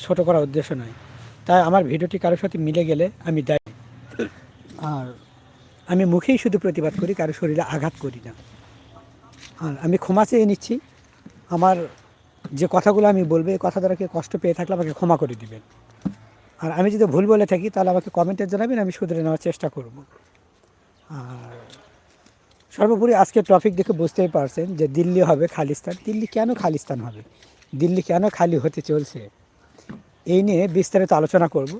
ছোট করার উদ্দেশ্য নয়। তাই আমার ভিডিওটি কারোর সাথে মিলে গেলে আমি দেয়। আর আমি মুখেই শুধু প্রতিবাদ করি, কারও শরীরে আঘাত করি না। আর আমি ক্ষমা চেয়ে নিচ্ছি। আমার যে কথাগুলো আমি বলব, এই কথা দ্বারা কেউ কষ্ট পেয়ে থাকলে আমাকে ক্ষমা করে দিবেন। আর আমি যদি ভুল বলে থাকি, তাহলে আমাকে কমেন্টে জানাবেন, আমি শুধরে নেওয়ার চেষ্টা করব। আর সর্বোপরি আজকে টপিক দেখে বুঝতেই পারছেন যে দিল্লি হবে খালিস্তান। দিল্লি কেন খালিস্তান হবে? দিল্লি কেন খালি হতে চলছে? এই নিয়ে বিস্তারিত আলোচনা করব।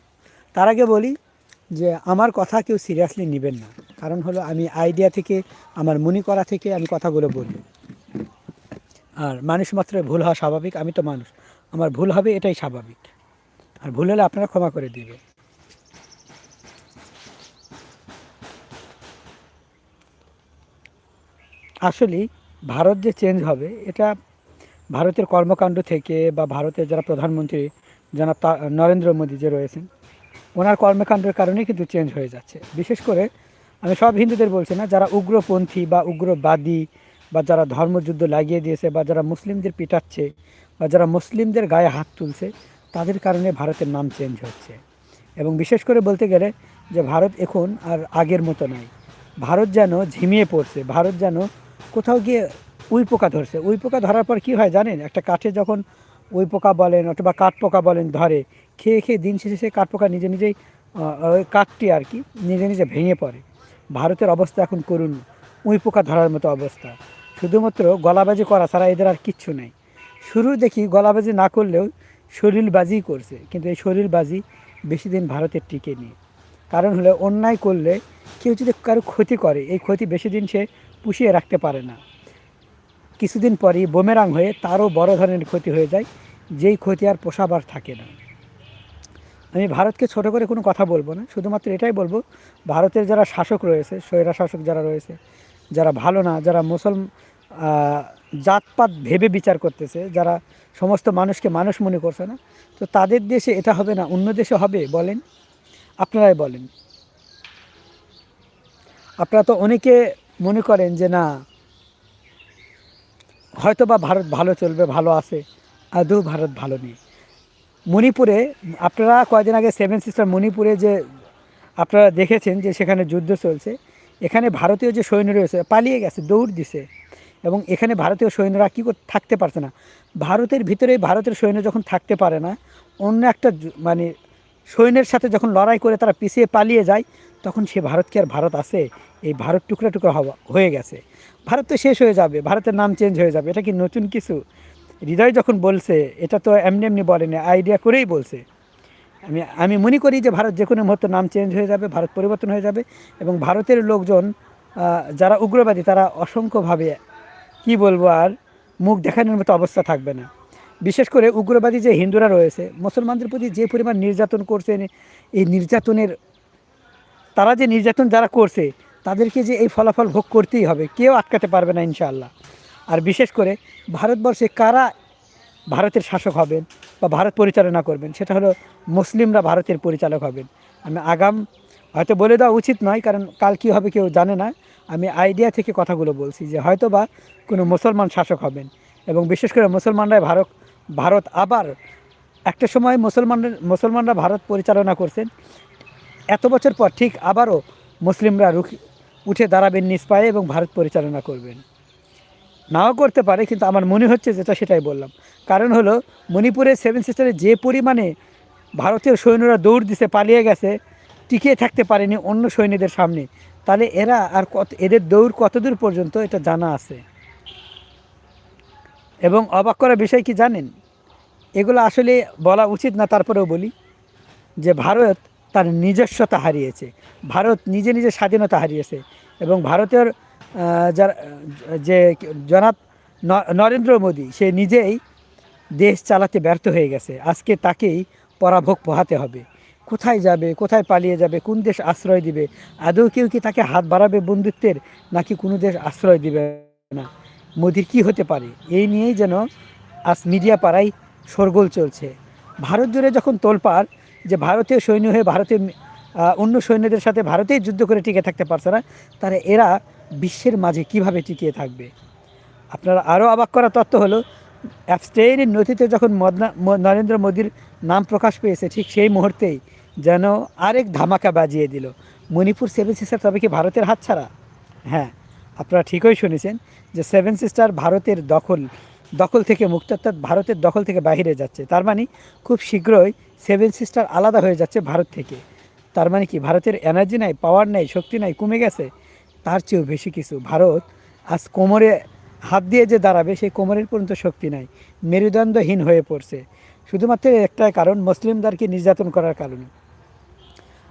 তার আগে বলি যে আমার কথা কেউ সিরিয়াসলি নেবেন না। কারণ হলো আমি আইডিয়া থেকে, আমার মনি করা থেকে আমি কথাগুলো বলি। আর মানুষ মাত্র ভুল হওয়া স্বাভাবিক, আমি তো মানুষ। আমার ভুল হবে, এটাই স্বাভাবিক। আর ভুল হলে আপনারা ক্ষমা করে দিবে আসলে ভারত যে চেঞ্জ হবে, এটা ভারতের কর্মকাণ্ড থেকে বা ভারতের যারা প্রধানমন্ত্রী তা- নরেন্দ্র মোদী যে রয়েছেন, ওনার কর্মকাণ্ডের কারণেই কিন্তু চেঞ্জ হয়ে যাচ্ছে। বিশেষ করে আমি সব হিন্দুদের বলছি না, যারা উগ্রপন্থী বা উগ্রবাদী বা যারা ধর্মযুদ্ধ লাগিয়ে দিয়েছে বা যারা মুসলিমদের পিটাচ্ছে বা যারা মুসলিমদের গায়ে হাত তুলছে, তাদের কারণে ভারতের নাম চেঞ্জ হচ্ছে। এবং বিশেষ করে বলতে গেলে যে ভারত এখন আর আগের মতো নাই। ভারত যেন ঝিমিয়ে পড়ছে, ভারত যেন কোথাও গিয়ে উই পোকা ধরছে। উই পোকা ধরার পর কি হয় জানেন? একটা কাঠে যখন উই পোকা বলেন অথবা কাঠ পোকা বলেন ধরে, খেয়ে খেয়ে দিন শেষে সেই কাঠ পোকা নিজে নিজেই ওই কাঠটি আর কি নিজে নিজে ভেঙে পড়ে। ভারতের অবস্থা এখন করুন উই পোকা ধরার মতো অবস্থা। শুধুমাত্র গলাবাজি করা ছাড়া এদের আর কিচ্ছু নেই। শুরু দেখি গলাবাজি না করলেও শরীরবাজি করছে, কিন্তু এই শরীরবাজি বেশি দিন ভারতের টিকে নেই কারণ হলো অন্যায় করলে কেউ যদি কারও ক্ষতি করে, এই ক্ষতি বেশি দিন সে পুষিয়ে রাখতে পারে না। কিছুদিন পরই বোমেরাং হয়ে তারও বড় ধরনের ক্ষতি হয়ে যায়, যেই ক্ষতি আর পোষাবার থাকে না। আমি ভারতকে ছোট করে কোনো কথা বলব না, শুধুমাত্র এটাই বলব, ভারতের যারা শাসক রয়েছে, স্বৈরা শাসক যারা রয়েছে, যারা ভালো না, যারা মুসলম জাতপাত ভেবে বিচার করতেছে, যারা সমস্ত মানুষকে মানুষ মনে করছে না, তো তাদের দেশে এটা হবে না, অন্য দেশে হবে, বলেন। আপনারাই বলেন। আপনারা তো অনেকে মনে করেন যে না হয়তো বা ভারত ভালো চলবে, ভালো আছে, আদৌ ভারত ভালো নেই। মণিপুরে, আপনারা কয়েকদিন আগে সেভেন সিস্টার মণিপুরে যে আপনারা দেখেছেন যে সেখানে যুদ্ধ চলছে, এখানে ভারতীয় যে সৈন্য রয়েছে, পালিয়ে গেছে, দৌড় দিছে। এবং এখানে ভারতীয় সৈন্যরা কী থাকতে পারছে না। ভারতের ভিতরে ভারতের সৈন্য যখন থাকতে পারে না, অন্য একটা মানে সৈন্যের সাথে যখন লড়াই করে তারা পিছিয়ে পালিয়ে যায় তখন সে ভারত কি আর ভারত আছে? এই ভারত টুকরা টুকরা হয়ে গেছে। ভারত তো শেষ হয়ে যাবে, ভারতের নাম চেঞ্জ হয়ে যাবে, এটা কি নতুন কিছু? হৃদয় যখন বলছে, এটা তো এমনি এমনি বলেনি আইডিয়া করেই বলছে। আমি আমি মনে করি যে ভারত যে কোনো মুহূর্তে নাম চেঞ্জ হয়ে যাবে, ভারত পরিবর্তন হয়ে যাবে এবং ভারতের লোকজন যারা উগ্রবাদী, তারা অসংখ্যভাবে, কি বলব আর, মুখ দেখানোর মতো অবস্থা থাকবে না। বিশেষ করে উগ্রবাদী যে হিন্দুরা রয়েছে, মুসলমানদের প্রতি যে পরিমাণ নির্যাতন করছেন, এই নির্যাতনের তারা যে নির্যাতন যারা করছে, তাদেরকে যে এই ফলাফল ভোগ করতেই হবে, কেউ আটকাতে পারবে না ইনশাআল্লাহ। আর বিশেষ করে ভারতবর্ষে কারা ভারতের শাসক হবেন বা ভারত পরিচালনা করবেন, সেটা হলো মুসলিমরা ভারতের পরিচালক হবেন। আমি আগাম হয়তো বলে দেওয়া উচিত নয়, কারণ কাল কী হবে কেউ জানে না। আমি আইডিয়া থেকে কথাগুলো বলছি যে হয়তো বা কোনো মুসলমান শাসক হবেন এবং বিশেষ করে মুসলমানরাই ভারত ভারত আবার একটা সময় মুসলমানদের মুসলমানরা ভারত পরিচালনা করছেন। এত বছর পর ঠিক আবারও মুসলিমরা রুখে উঠে দাঁড়াবেন নিজ পায়ে এবং ভারত পরিচালনা করবেন। নাও করতে পারে, কিন্তু আমার মনে হচ্ছে যেটা সেটাই বললাম। কারণ হলো মণিপুরের সেভেন সিস্টারে যে পরিমাণে ভারতীয় সৈন্যরা দৌড় দিছে, পালিয়ে গেছে, টিকিয়ে থাকতে পারেনি অন্য সৈন্যদের সামনে, তাহলে এরা আর কত, এদের দৌড় কতদূর পর্যন্ত এটা জানা আছে? এবং অবাক করার বিষয় কি জানেন? এগুলো আসলে বলা উচিত না, তারপরেও বলি যে ভারত তার নিজস্বতা হারিয়েছে। ভারত নিজে নিজে স্বাধীনতা হারিয়েছে এবং ভারতের যার, যে জনাব নরেন্দ্র মোদী, সে নিজেই দেশ চালাতে ব্যর্থ হয়ে গেছে। আজকে তাকেই পরাভোগ পোহাতে হবে। কোথায় যাবে, কোথায় পালিয়ে যাবে, কোন দেশ আশ্রয় দিবে? আদৌ কেউ কি তাকে হাত বাড়াবে বন্ধুত্বের, নাকি কোনো দেশ আশ্রয় দিবে না? মোদির কি হতে পারে? এই নিয়েই যেন আজ মিডিয়া পাড়ায় শোরগোল চলছে। ভারত জুড়ে যখন তোলপাড় যে ভারতীয় সৈন্য হয়ে ভারতের আহ, অন্য সৈন্যদের সাথে ভারতেই যুদ্ধ করে টিকে থাকতে পারছে না তারা এরা বিশ্বের মাঝে কীভাবে টিকিয়ে থাকবে? আপনারা আরও অবাক করা তত্ত্ব হলো অ্যাবস্টেইনের নথিতে যখন মদনা নরেন্দ্র মোদীর নাম প্রকাশ পেয়েছে ঠিক সেই মুহূর্তেই যেন আরেক ধামাকা বাজিয়ে দিল। মণিপুর সেভেন সিস্টার তবে কি ভারতের হাতছাড়া? হ্যাঁ আপনারা ঠিকই শুনেছেন যে সেভেন সিস্টার ভারতের দখল দখল থেকে মুক্ত, অর্থাৎ ভারতের দখল থেকে বাইরে যাচ্ছে। তার মানে খুব শীঘ্রই সেভেন সিস্টার আলাদা হয়ে যাচ্ছে ভারত থেকে। তার মানে কি, ভারতের এনার্জি নাই পাওয়ার নাই, শক্তি নাই, কমে গেছে? তার চেয়েও বেশি কিছু। ভারত আজ কোমরে হাত দিয়ে যে দাঁড়াবে, সেই কোমরের পর্যন্ত শক্তি নাই। মেরুদণ্ডহীন হয়ে পড়ছে। শুধুমাত্র একটাই কারণ, মুসলিমদেরকে নির্যাতন করার কারণে।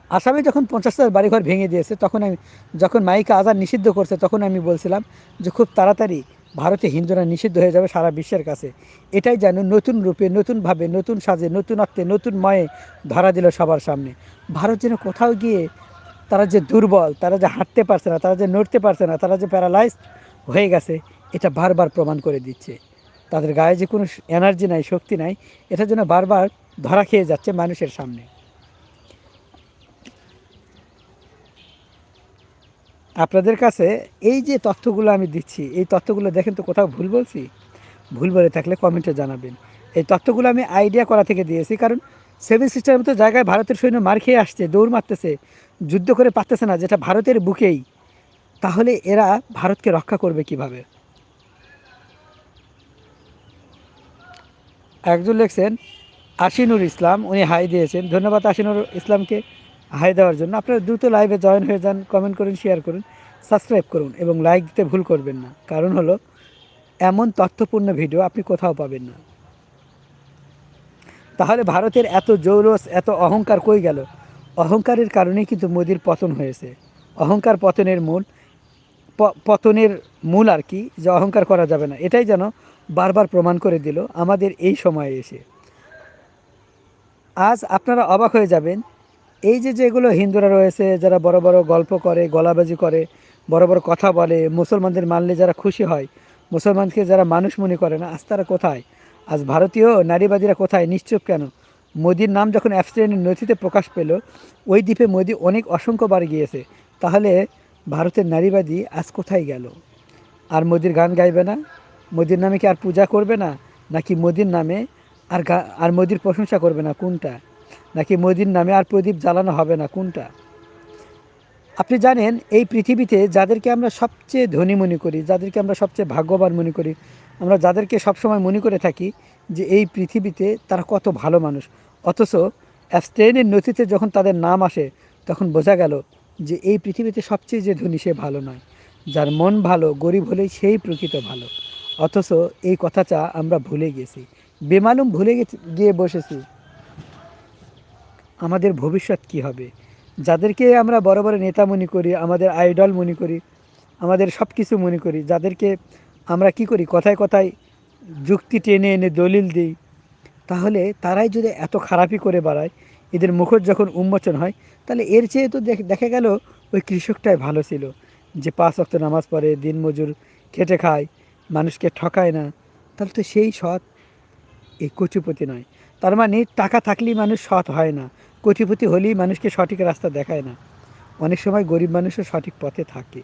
আসামে যখন পঞ্চাশ হাজার বাড়িঘর ভেঙে দিয়েছে, তখন আমি যখন মাইকে আজাদ নিষিদ্ধ করছে, তখন আমি বলছিলাম যে খুব তাড়াতাড়ি ভারতে হিন্দুরা নিষিদ্ধ হয়ে যাবে সারা বিশ্বের কাছে। এটাই যেন নতুন রূপে নতুনভাবে নতুন সাজে, নতুন নতুনত্বে নতুন ময়ে ধরা দিল সবার সামনে। ভারত যেন কোথাও গিয়ে তারা যে দুর্বল, তারা যে হাঁটতে পারছে না, তারা যে নড়তে পারছে না, তারা যে প্যারালাইজ হয়ে গেছে, এটা বারবার প্রমাণ করে দিচ্ছে। তাদের গায়ে যে কোনো এনার্জি নাই, শক্তি নাই, এটা যেন বারবার ধরা খেয়ে যাচ্ছে মানুষের সামনে। আপনাদের কাছে এই যে তথ্যগুলো আমি দিচ্ছি, এই তথ্যগুলো দেখেন তো কোথাও ভুল বলছি? ভুল বলে থাকলে কমেন্টে জানাবেন। এই তথ্যগুলো আমি আইডিয়া করা থেকে দিয়েছি, কারণ সেভেন সিস্টারের মতো জায়গায় ভারতের সৈন্য মার খেয়ে আসছে, দৌড় মারতেছে, যুদ্ধ করে পারতেছে না, যেটা ভারতের বুকেই, তাহলে এরা ভারতকে রক্ষা করবে কীভাবে? একজন লেখছেন, আশিনুর ইসলাম উনি হাই দিয়েছেন। ধন্যবাদ আশিনুর ইসলামকে। হাই দেওয়ার জন্য। আপনারা দ্রুত লাইভে জয়েন হয়ে যান কমেন্ট করুন শেয়ার করুন সাবস্ক্রাইব করুন এবং লাইক দিতে ভুল করবেন না। কারণ হলো, এমন তথ্যপূর্ণ ভিডিও আপনি কোথাও পাবেন না। তাহলে ভারতের এত জৌরস এত অহংকার কই গেল? অহংকারের কারণেই কিন্তু মোদির পতন হয়েছে। অহংকার পতনের মূল পতনের মূল আর কি, যে অহংকার করা যাবে না। এটাই যেন বারবার প্রমাণ করে দিল আমাদের এই সময়ে এসে। আজ আপনারা অবাক হয়ে যাবেন এই যে যেগুলো হিন্দুরা রয়েছে, যারা বড় বড় গল্প করে, গলাবাজি করে, বড় বড় কথা বলে, মুসলমানদের মানলে যারা খুশি হয়, মুসলমানকে যারা মানুষ মনে করে না, আজ তারা কোথায়? আজ ভারতীয় নারীবাদীরা কোথায়? নিশ্চুপ কেন? মোদির নাম যখন অ্যাবস্ট্রেনের নথিতে প্রকাশ পেল, ওই দ্বীপে মোদি অনেক অসংখ্যবার গিয়েছে। তাহলে ভারতের নারীবাদী আজ কোথায় গেল? আর মোদির গান গাইবে না? মোদির নামে কি আর পূজা করবে না? নাকি মোদির নামে আর আর মোদির প্রশংসা করবে না? কোনটা? নাকি মোদির নামে আর প্রদীপ জ্বালানো হবে না? কোনটা? আপনি জানেন, এই পৃথিবীতে যাদেরকে আমরা সবচেয়ে ধনী মনে করি, যাদেরকে আমরা সবচেয়ে ভাগ্যবান মনে করি, আমরা যাদেরকে সবসময় মনে করে থাকি যে এই পৃথিবীতে তারা কত ভালো মানুষ। অথচ অ্যাবস্টেনের নথিতে যখন তাদের নাম আসে, তখন বোঝা গেল যে এই পৃথিবীতে সবচেয়ে যে ধনী সে ভালো নয়। যার মন ভালো, গরিব হলেই সেই প্রকৃত ভালো। অথচ এই কথাটা আমরা ভুলে গেছি। বেমালুম ভুলে গিয়ে বসেছি। আমাদের ভবিষ্যৎ কি হবে? যাদেরকে আমরা বড় বড় নেতা মনে করি, আমাদের আইডল মনে করি, আমাদের সব কিছু মনে করি, যাদেরকে আমরা কি করি? কথায় কথায় যুক্তি টেনে এনে দলিল দিই। তাহলে তারাই যদি এত খারাপই করে বাড়ায়, এদের মুখর যখন উন্মোচন হয়, তাহলে এর চেয়ে তো দেখ- দেখা গেল ওই কৃষকটাই ভালো ছিল। যে পাঁচ অক্ত নামাজ পড়ে দিনমজুর খেটে খায়, মানুষকে ঠকায় না, তাহলে তো সেই সৎ এই কচুপতি নয়। তার মানে টাকা থাকলেই মানুষ সৎ হয় না। কোটিপতি হলেই মানুষকে সঠিক রাস্তা দেখায় না। অনেক সময় গরিব মানুষও সঠিক পথে থাকে।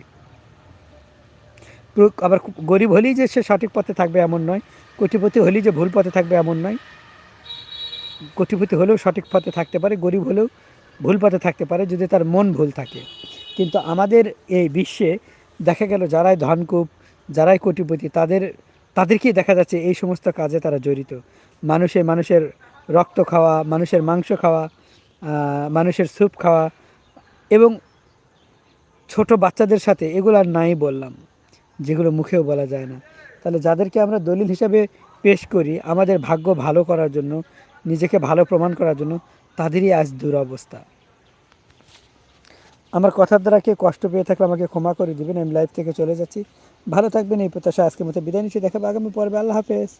আবার গরিব হলেই যে সে সঠিক পথে থাকবে এমন নয়, কোটিপতি হলেই যে ভুল পথে থাকবে এমন নয়। কোটিপতি হলেও সঠিক পথে থাকতে পারে, গরিব হলেও ভুল পথে থাকতে পারে যদি তার মন ভুল থাকে। কিন্তু আমাদের এই বিশ্বে দেখা গেল যারাই ধনকূপ, যারাই কোটিপতি, তাদের, তাদেরকেই দেখা যাচ্ছে এই সমস্ত কাজে তারা জড়িত। মানুষে মানুষের রক্ত খাওয়া, মানুষের মাংস খাওয়া মানুষের স্যুপ খাওয়া এবং ছোট বাচ্চাদের সাথে এগুলো আর নাই বললাম, যেগুলো মুখেও বলা যায় না। তাহলে যাদেরকে আমরা দলিল হিসাবে পেশ করি, আমাদের ভাগ্য ভালো করার জন্য, নিজেকে ভালো প্রমাণ করার জন্য, তাদেরই আজ দুরবস্থা। আমার কথার দ্বারা কেউ কষ্ট পেয়ে থাকলে আমাকে ক্ষমা করে দিবেন, আমি লাইভ থেকে চলে যাচ্ছি। ভালো থাকবেন, এই প্রত্যাশা আজকের মতো বিদায় নিচ্ছি, দেখাবো আগামী পর্বে। আল্লাহ হাফেজ।